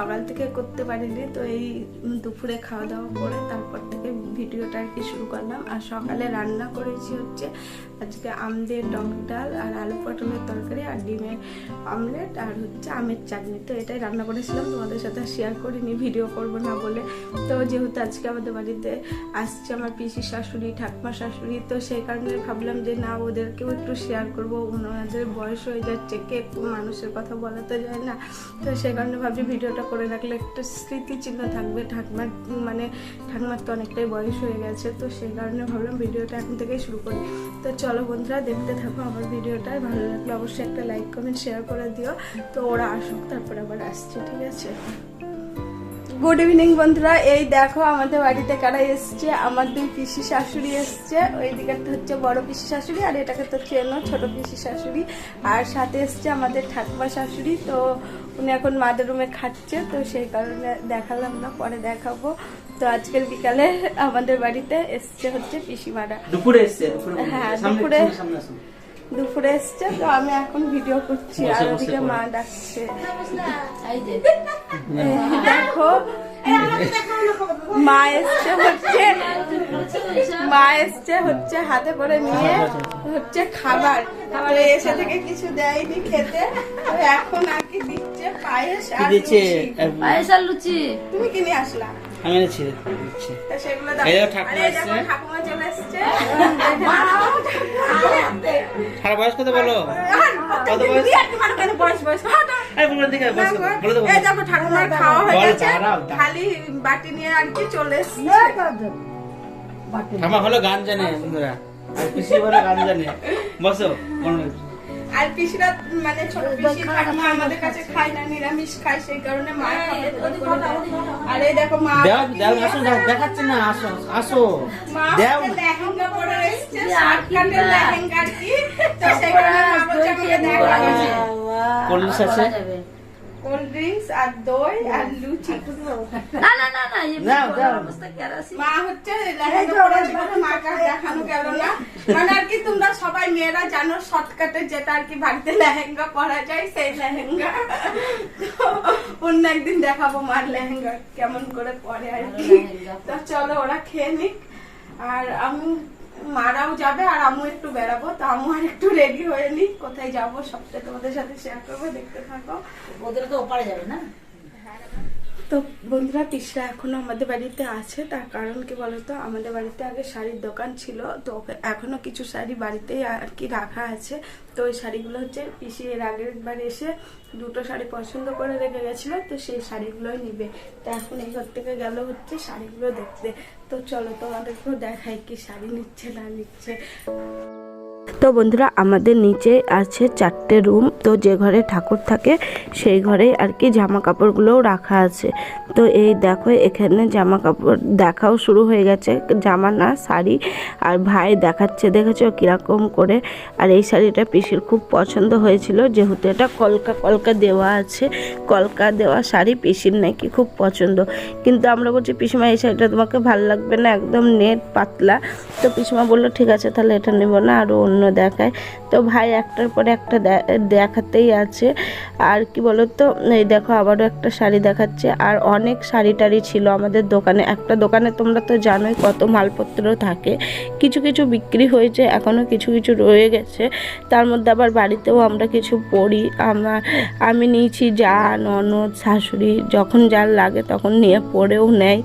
সকাল থেকে করতে পারিনি, তো এই দুপুরে খাওয়া দাওয়া করে তারপর থেকে ভিডিওটা আর কি শুরু করলাম। আর সকালে রান্না করেছি হচ্ছে আজকে আমদের টক ডাল আর আলু পটলের তরকারি আর ডিমের অমলেট আর হচ্ছে আমের চাটনি। তো এটাই রান্না করেছিলাম, তোমাদের সাথে শেয়ার করিনি ভিডিও করব না বলে। তো যেহেতু আজকে আমাদের বাড়িতে আসছে আমার পিসি শাশুড়ি, ঠাকুমা শাশুড়ি, তো সেই কারণে ভাবলাম যে না, ওদেরকেও একটু শেয়ার করব। ওনাদের বয়স হয়ে যাচ্ছে, কে মানুষের কথা বলা তো যায় না। তো সেই কারণে ভাবছি ভিডিওটা করে রাখলে একটা স্মৃতিচিহ্ন থাকবে। ঠাকুমার মানে ঠাকুমার তো অনেকটাই বয়স হয়ে গেছে, তো সেই কারণে ভাবলাম ভিডিওটা এখন থেকেই শুরু করি। তো চলো বন্ধুরা, দেখতে থাকো আমার ভিডিওটা, ভালো লাগলে অবশ্যই একটা লাইক, কমেন্ট শেয়ার করে দিও। তো ওরা আসুক, তারপর আবার আসছে, ঠিক আছে? গুড ইভিনিং বন্ধুরা। এই দেখো আমাদের বাড়িতে কারা এসছে? আমার দুই পিসি শাশুড়ি এসছে। ওই দিকে হচ্ছে বড় পিসি শাশুড়ি আর এটাকে তো চেনো ছোট পিসি শাশুড়ি। আর সাথে এসছে আমাদের ঠাকুমা শাশুড়ি তো উনি এখন মাদের রুমে খাচ্ছে তো সেই কারণে দেখালাম না পরে দেখাবো। তো আজকের বিকালে আমাদের বাড়িতে এসছে হচ্ছে পিসিমারা। দুপুরে এসছে হ্যাঁ, দুপুরে- দুপুরে এসছে তো আমি এখন ভিডিও করছি। আর ওদিকে মা ডাকছে। দেখো মা এসছে হচ্ছে মা এসছে হচ্ছে হাতে করে নিয়ে হচ্ছে খাবার। খাবার এসে থেকে কিছু দেয়নি খেতে। তো এখন আর কি দিচ্ছে? পায়েস আর লুচি। পায়েস আর লুচি। তুমি কিনে নিয়ে আসলা? আমি এনেছি দিচ্ছি সারা বয়স কত বলো? কত বয়স? বয়স? বয়স এই দিকে বয়স কত? বলে দেবো। ঠাকুমার খাওয়া হয়ে গেছে। দাঁড়াও। খালি বাটি নিয়ে আর কি চলে এসছে। আমার হলো গান জানে বন্ধুরা। আর পিসি বলে গান জানে। বসো কোনো আর পিসিরা মানে ছোট পিসি ঠাকুমা আমাদের কাছে খায় না নিরামিষ খায় সেই কারণে মা খাবে আর এই দেখো মা দেও দেও আসো দেখাচ্ছি না আসো আসো। দেও। লেহেঙ্গা পরে এসেছে শার্ট কাটের লেহেঙ্গা কি। তো সেই কারণে মা বলছে আমাকে কোল্ড ড্রিঙ্কস আছে? কোল্ড ড্রিঙ্কস আর দই আর লুচি। না না না না এই দাও, দাও। অবস্থা কেরাসি মা হচ্ছে লেহেঙ্গা পরেছে বলে মাকে আর দেখানো গেল না। মানে আর কি তোমরা সবাই মেয়েরা জানো শর্টকাটে যেটা আর কি বাড়িতে লেহেঙ্গা পরা যায় সেই লেহেঙ্গা। অন্য একদিন দেখাবো মার লেহেঙ্গা কেমন করে পরে আর কি। তো চলো ওরা খেয়ে নিক। আর আমি মারাও যাবে আর আমু একটু বেড়াবো তো আমু আর একটু রেডি হয়ে নি কোথায় যাব সবটা তোমাদের সাথে শেয়ার করব, দেখতে থাকো। ওদের তো ওপারে যাবে না? তো বন্ধুরা পিসরা এখনও আমাদের বাড়িতে আছে। তার কারণ কি বলতো, আমাদের বাড়িতে আগে শাড়ির দোকান ছিল, তো ওকে- এখনও কিছু শাড়ি বাড়িতেই আর কি রাখা আছে। তো ওই শাড়িগুলো হচ্ছে পিসি এর আগের বার এসে দুটো শাড়ি পছন্দ করে রেখে গেছিল, তো সেই শাড়িগুলোই নিবে। তো এখন এই ঘর থেকে গেল হচ্ছে শাড়িগুলো দেখতে। তো চলো তোমাদেরকেও দেখাই কি শাড়ি নিচ্ছে না নিচ্ছে। তো বন্ধুরা, আমাদের নিচে আছে চারটে রুম। তো যে ঘরে ঠাকুর থাকে, সেই ঘরে আর কি জামা কাপড়গুলোও রাখা আছে। তো এই দেখো, এখানে জামা কাপড় দেখাও শুরু হয়ে গেছে। জামা না, শাড়ি। আর ভাই দেখাচ্ছে, দেখেছ? কীরকম করে। আর এই শাড়িটা পিসির খুব পছন্দ হয়েছিল। যেহেতু এটা কলকা কলকা দেওয়া আছে। কলকা দেওয়া শাড়ি পিসির নাকি খুব পছন্দ। কিন্তু আমরা বলছি, পিসিমা, এই শাড়িটা তোমাকে ভালো লাগবে না? একদম নেট, পাতলা। তো পিসিমা বলল, ঠিক আছে, তাহলে এটা নেব না। আরও অন্য দেখায়। তো ভাই একটার পর একটা দেখাতেই আছে। আর কি বলো তো এই দেখো আবারও একটা শাড়ি দেখাচ্ছে। আর অনেক শাড়ি টাড়ি ছিল আমাদের দোকানে। একটা দোকানে তোমরা তো জানোই কত মালপত্র থাকে। কিছু কিছু বিক্রি হয়েছে এখনও কিছু কিছু রয়ে গেছে। তার মধ্যে আবার বাড়িতেও আমরা কিছু পড়ি আমার আমি নিয়েছি যা, ননদ, শাশুড়ি, যখন যার লাগে তখন নিয়ে পড়েও নেয়।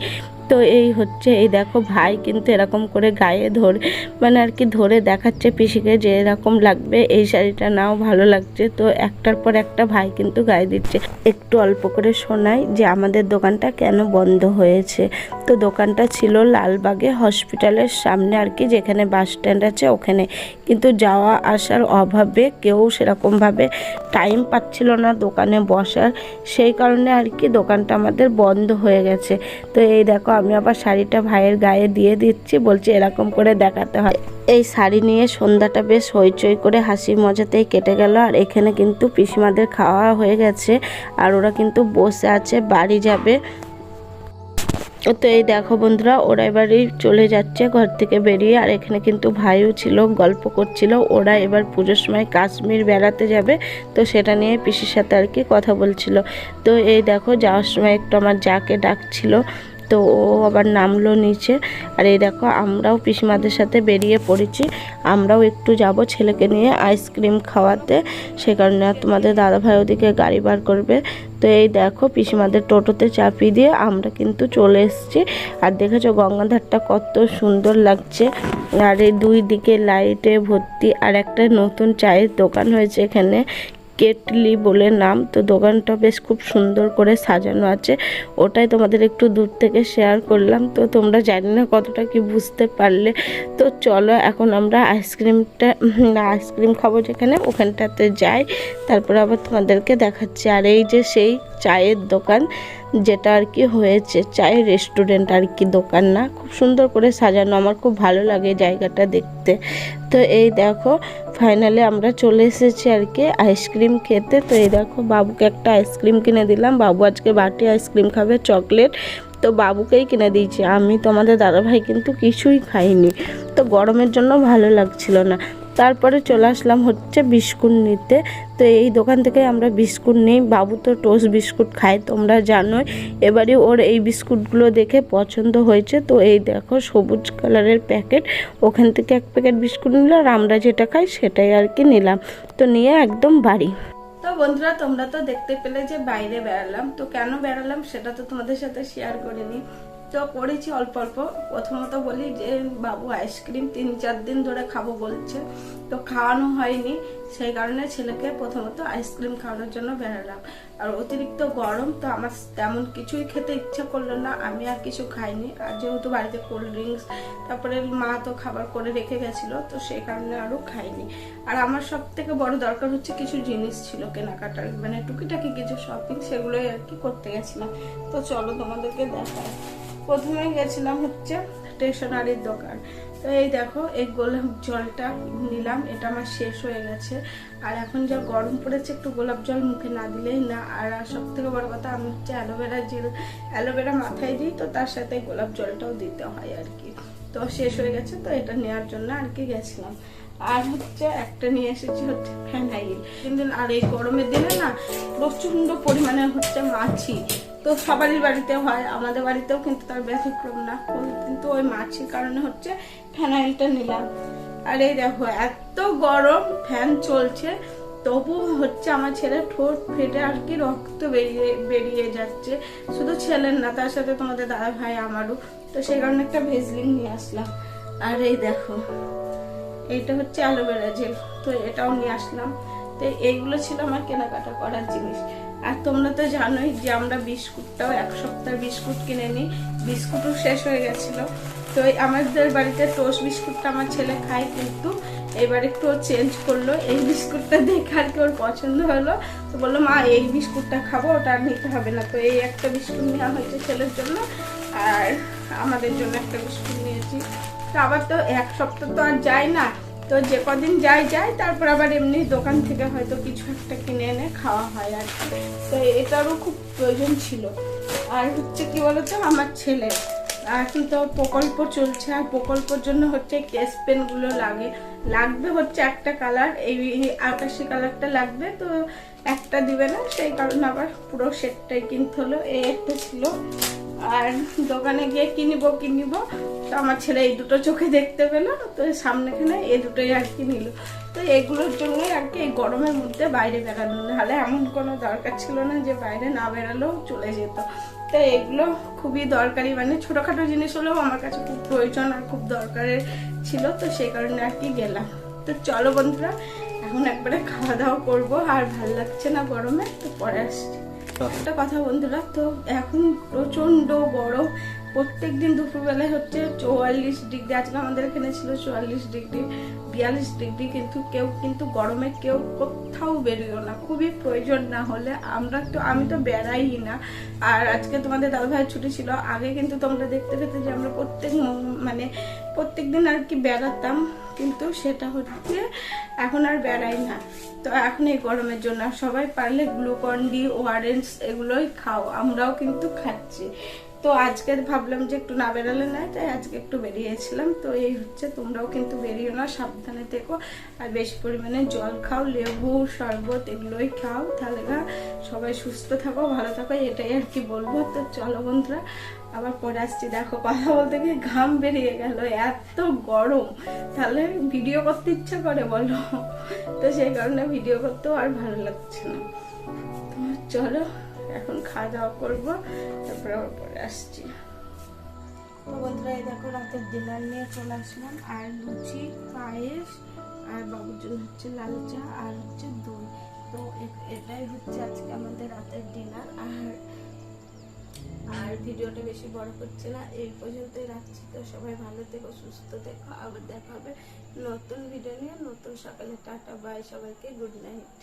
তো এই হচ্ছে, এই দেখো ভাই কিন্তু এরকম করে গায়ে ধরে মানে আর কি ধরে দেখাচ্ছে পিসিকে যে এরকম লাগবে, এই শাড়িটা নাও ভালো লাগছে। তো একটার পর একটা ভাই কিন্তু গায়ে দিচ্ছে। একটু অল্প করে শোনাই যে আমাদের দোকানটা কেন বন্ধ হয়েছে। তো দোকানটা ছিল লালবাগে হসপিটালের সামনে আর কি, যেখানে বাস স্ট্যান্ড আছে ওখানে। কিন্তু যাওয়া আসার অভাবে কেউ সেরকমভাবে টাইম পাচ্ছিল না দোকানে বসার। সেই কারণে আর কি দোকানটা আমাদের বন্ধ হয়ে গেছে। তো এই দেখো আমি আবার শাড়িটা ভাইয়ের গায়ে দিয়ে দিচ্ছি, বলছি এরকম করে দেখাতে হয়। এই শাড়ি নিয়ে সন্ধ্যাটা বেশ হইচই করে হাসি মজাতেই কেটে গেল, আর এখানে কিন্তু পিসিমাদের খাওয়া হয়ে গেছে, আর ওরা কিন্তু বসে আছে, বাড়ি যাবে। তো এই দেখো বন্ধুরা, ওরা এবারই চলে যাচ্ছে ঘর থেকে বেরিয়ে, আর এখানে কিন্তু ভাইও ছিল, গল্প করছিল, ওরা এবার পুজোর সময় কাশ্মীর বেড়াতে যাবে, তো সেটা নিয়ে পিসির সাথে আর কি কথা বলছিল। তো এই দেখো, যাওয়ার সময় একটু আমার যাকে ডাকছিল তো ও আবার নামলো নিচে। আর এই দেখো, আমরাও পিসিমাদের সাথে বেরিয়ে পড়েছি। আমরাও একটু যাব ছেলেকে নিয়ে আইসক্রিম খাওয়াতে। সে কারণে তোমাদের দাদাভাই ওদিকে গাড়ি বার করবে। তো এই দেখো, পিসিমাদের টোটোতে চাপিয়ে দিয়ে আমরা কিন্তু চলে এসেছি। আর দেখেছ গঙ্গাধারটা কত সুন্দর লাগছে। আর এই দুই দিকে লাইটে ভর্তি। আর একটা নতুন চায়ের দোকান হয়েছে এখানে। কেটলি বলে নাম। তো দোকানটা বেশ খুব সুন্দর করে সাজানো আছে। ওটাই তোমাদের একটু দূর থেকে শেয়ার করলাম। তো তোমরা জানি না কতটা কি বুঝতে পারলে। তো চলো এখন আমরা আইসক্রিমটা আইসক্রিম খাব যেখানে, ওখানটাতে যাই। তারপরে আবার তোমাদেরকে দেখাচ্ছি। আর এই যে সেই চায়ের দোকান, যেটা আর কি হয়েছে, চায়ের রেস্টুরেন্ট আর কি দোকান না। খুব সুন্দর করে সাজানো, আমার খুব ভালো লাগে জায়গাটা দেখতে। তো এই দেখো ফাইনালি আমরা চলে এসেছি আর কি আইসক্রিম খেতে। তো এই দেখো, বাবুকে একটা আইসক্রিম কিনে দিলাম। বাবু আজকে বাটি আইসক্রিম খাবে চকলেট তো বাবুকেই কিনে দিয়েছি। আমি তোমাদের দাদাভাই কিন্তু কিছুই খাইনি। তো গরমের জন্য ভালো লাগছিল না। তারপরে চলে আসলাম হচ্ছে বিস্কুট নিতে। তো এই দোকান থেকে আমরা বিস্কুট নিই। বাবু তো টোস্ট বিস্কুট খায়, তোমরা জানোই। এবারে ওর এই বিস্কুটগুলো দেখে পছন্দ হয়েছে। তো এই দেখো সবুজ কালারের প্যাকেট। ওখান থেকে এক প্যাকেট বিস্কুট নিল আর আমরা যেটা খাই সেটাই আর কি নিলাম। তো নিয়ে একদম বাড়ি। তো বন্ধুরা, তোমরা তো দেখতে পেলে যে বাইরে বেড়ালাম। তো কেন বেড়ালাম সেটা তো তোমাদের সাথে শেয়ার করে করিনি। তো করেছি অল্প অল্প। প্রথমত বলি যে, বাবু আইসক্রিম তিন চার দিন ধরে খাব বলছে। তো খাওয়ানো হয়নি। সেই কারণে ছেলেকে প্রথমত আইসক্রিম খাওয়ানোর জন্য বেরোলাম। আর অতিরিক্ত গরম তো আমার তেমন কিছুই খেতে ইচ্ছা করল না। আমি আর কিছু খাইনি। আর যেহেতু বাড়িতে কোল্ড ড্রিঙ্কস তারপরে মা তো খাবার করে রেখে গেছিল, তো সেই কারণে আরও খাইনি। আর আমার সব থেকে বড় দরকার হচ্ছে কিছু জিনিস ছিল কেনাকাটার। মানে টুকিটাকি কিছু শপিং সেগুলোই আর কি করতে গেছিলাম। তো চলো তোমাদেরকে দেখায় প্রথমে গেছিলাম হচ্ছে স্টেশনারির দোকান। তো এই দেখো, এই গোলাপ জলটা নিলাম, এটা আমার শেষ হয়ে গেছে। আর এখন যা গরম পড়েছে, একটু গোলাপ জল মুখে না দিলেই না। আর সব থেকে বড় কথা, আমি হচ্ছে অ্যালোভেরা জেল, অ্যালোভেরা মাথায় দিই, তো তার সাথে গোলাপ জলটাও দিতে হয় আর কি। তো শেষ হয়ে গেছে, তো এটা নেওয়ার জন্য আর কি গেছিলাম। আর হচ্ছে একটা নিয়ে এসেছি হচ্ছে ফ্যানাইল কিন্তু আর এই গরমের দিনে না প্রচণ্ড পরিমাণে হচ্ছে মাছি। তো সবারই বাড়িতে হয়, আমাদের বাড়িতেও কিন্তু তার ব্যতিক্রম না। কিন্তু ওই মাছির কারণে হচ্ছে ফ্যানাইলটা নিলাম। আর এই দেখো, এত গরম, ফ্যান চলছে, তবু হচ্ছে আমার ছেলে ঠোঁট ফেটে আর কি রক্ত বেরিয়ে বেরিয়ে যাচ্ছে। শুধু ছেলের না, তার সাথে তোমাদের দাদা ভাই আমারও। তো সেই কারণে একটা ভেজলিং নিয়ে আসলাম। আর এই দেখো, এইটা হচ্ছে অ্যালোভেরা জেল। তো এটাও নিয়ে আসলাম। তো এইগুলো ছিল আমার কেনাকাটা করার জিনিস। আর তোমরা তো জানোই যে আমরা বিস্কুটটাও এক সপ্তাহ বিস্কুট কিনে নিই। বিস্কুটও শেষ হয়ে গেছিল। তো আমাদের বাড়িতে টোস্ট বিস্কুটটা আমার ছেলে খায় কিন্তু এবার একটু চেঞ্জ করল। এই বিস্কুটটা দেখে আর কি ওর পছন্দ হলো। তো বলল, মা, এই বিস্কুটটা খাব, ওটা আর নিতে হবে না। তো এই একটা বিস্কুট নেওয়া হয়েছে ছেলের জন্য আর আমাদের জন্য একটা বিস্কুট নিয়েছি। তো আবার তো এক সপ্তাহ তো আর যায় না। তো যে কদিন যাই যাই, তারপর আবার এমনি দোকান থেকে হয়তো কিছু একটা কিনে এনে খাওয়া হয় আর তো এটারও খুব প্রয়োজন ছিল। আর হচ্ছে কি বলতো, আমার ছেলে। এখন তো প্রকল্প চলছে, আর প্রকল্পর জন্য হচ্ছে কেস পেনগুলো লাগে। লাগবে হচ্ছে একটা কালার, এই আকাশি কালারটা লাগবে, তো একটা দিবে না, সেই কারণে আবার পুরো সেটটাই কিনতে হলো, এই একটা ছিল। আর দোকানে গিয়ে কিনিব কিনিব। তো আমার ছেলে এই দুটো চোখে দেখতে পেল, তো সামনেখানে এই দুটোই আর কি নিল। তো এগুলোর জন্যই আর কি এই গরমের মধ্যে বাইরে বেড়ানো, নাহলে এমন কোনো দরকার ছিল না যে বাইরে না বেরালেও চলে যেত। তো এগুলো খুবই দরকারি মানে ছোটোখাটো জিনিস হলেও আমার কাছে খুব প্রয়োজন আর খুব দরকারের ছিল, তো সেই কারণে আর কি গেলাম। তো চলো বন্ধুরা এখন একবারে খাওয়া দাওয়া করব আর ভালো লাগছে না গরমে তো পরে আসছি। একটা কথা বন্ধুরা তো এখন প্রচণ্ড গরম। প্রত্যেক দিন দুপুরবেলায় হচ্ছে চুয়াল্লিশ ডিগ্রি আজকে আমাদের এখানে ছিল চুয়াল্লিশ ডিগ্রি। বিয়াল্লিশ ডিগ্রি, কিন্তু কেউ কিন্তু গরমে কেউ কোথাও বেরোয় না। খুবই প্রয়োজন না হলে। আমরা তো, আমি তো বেড়াই না। আর আজকে তোমাদের দাদা ভাইয়ের ছুটি ছিল। আগে কিন্তু তোমরা দেখতে পেতে যে আমরা প্রত্যেক মানে প্রত্যেক দিন আর কি বেড়াতাম। কিন্তু সেটা হচ্ছে এখন আর বেড়াই না। তো এখন এই গরমের জন্য সবাই পারলে গ্লুকন ডি ওয়ারেন্স এগুলোই খাও। আমরাও কিন্তু খাচ্ছি। তো আজকে ভাবলাম যে একটু না বেরোলে নাই তাই আজকে একটু বেরিয়েছিলাম। তো এই হচ্ছে, তোমরাও কিন্তু বেরিও না সাবধানে থেকো। আর বেশি পরিমাণে জল খাও, লেবু, শরবত এগুলোই খাও। তাহলে না সবাই সুস্থ থাকো, ভালো থাকো, এটাই আর কি বলব। তো চলো বন্ধুরা, আবার পরে আসছি। দেখো, কথা বলতে গিয়ে ঘাম বেরিয়ে গেল, এত গরম। তাহলে ভিডিও করতে ইচ্ছা করে বলো? তো সেই কারণে ভিডিও করতেও আর ভালো লাগছে না। তো চলো। এখন খাওয়া দাওয়া করব, তারপরে আবার পরে আসছি। তো বন্ধুরা, এই দেখো রাতের ডিনার নিয়ে চলে আসলাম। আর লুচি, পায়েস, আর বাবুর জন্য হচ্ছে লাল চা আর হচ্ছে দই। তো এটাই হচ্ছে আজকে আমাদের রাতের ডিনার আর আর ভিডিওটা বেশি বড় করছে না, এই পর্যন্তই রাখছি। তো সবাই ভালো থেকো, সুস্থ থেকো। আবার দেখা হবে নতুন ভিডিও নিয়ে। নতুন সকালে টাটা বাই সবাইকে গুড নাইট